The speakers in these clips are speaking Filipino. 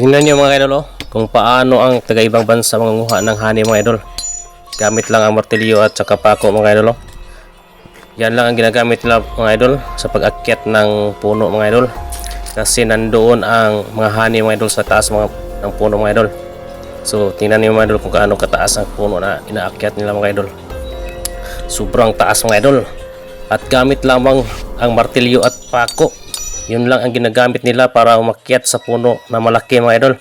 tingnan nyo mga idol oh, kung paano ang taga-ibang bansa mangunguha ng honey mga idol. Gamit lang ang martilyo at saka pako mga idol oh. Yan lang ang ginagamit nila mga idol sa pag-akyat ng puno mga idol. Kasi nandoon ang mga honey mga idol sa taas mga, ng puno mga idol. So tingnan niyo mga idol kung gaano kataas ang puno na inaakyat nila mga idol. Sobrang taas mga idol. At gamit lamang ang martilyo at pako. Yun lang ang ginagamit nila para umakyat sa puno na malaki mga idol.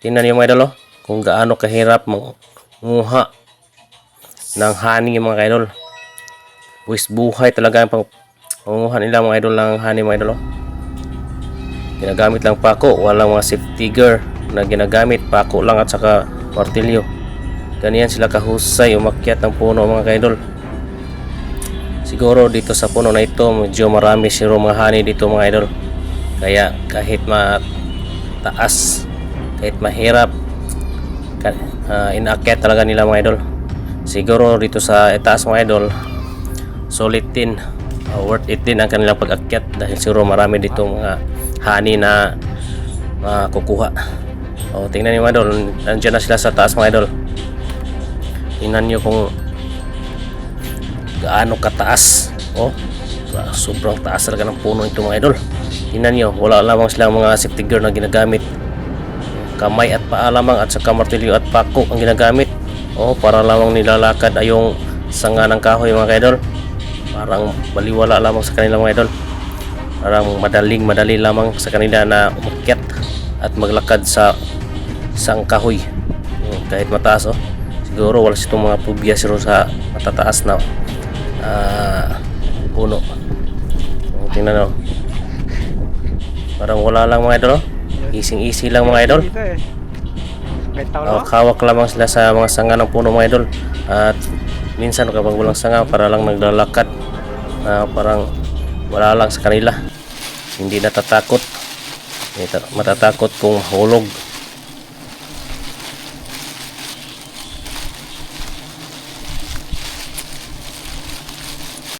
Tingnan niyo mga idol oh, kung gaano kahirap manguha ng honey mga idol. Buwis buhay talaga ang pang pangunguha nila mga idol ng honey mga idol oh. Ginagamit lang pako, walang mga safety gear na ginagamit, pako lang at saka martilyo. Ganyan sila kahusay umakyat ng puno mga idol. Siguro dito sa puno na ito, medyo marami siro mga honey dito mga idol. Kaya kahit mataas, kahit mahirap, ah, inaakyat talaga nila mga idol. Siguro dito sa itaas mga idol, solid din, ah, worth it din ang kanilang pag-akyat dahil siguro marami dito mga honey na makukuha. O, tingnan niyo mga idol, nandiyan na sila sa taas mga idol. Tingnan niyo kung gaano kataas? Oh sobrang taas talaga ng puno ito mga idol. Tingnan nyo wala lamang silang mga safety gear na ginagamit. Kamay at paa lamang at saka martilyo at pako ang ginagamit. Oh para lamang nilalakad ay yung sanga ng kahoy mga idol. Parang baliwala lamang sa kanila mga idol. Parang madaling madali lamang sa kanila na umakyat at maglakad sa sang kahoy. Hmm, kahit mataas oh. Siguro wala sitong mga siguro sa matataas na ah, puno. Oh, tingnan oh. Parang wala lang mga idol oh. easy easy lang mga idol. Na. kawak lamang sila sa mga sanga ng puno mga idol. At minsan kapag walang sanga para lang naglalakad. Ah, parang wala lang sa kanila. Hindi natatakot. Matatakot kung hulog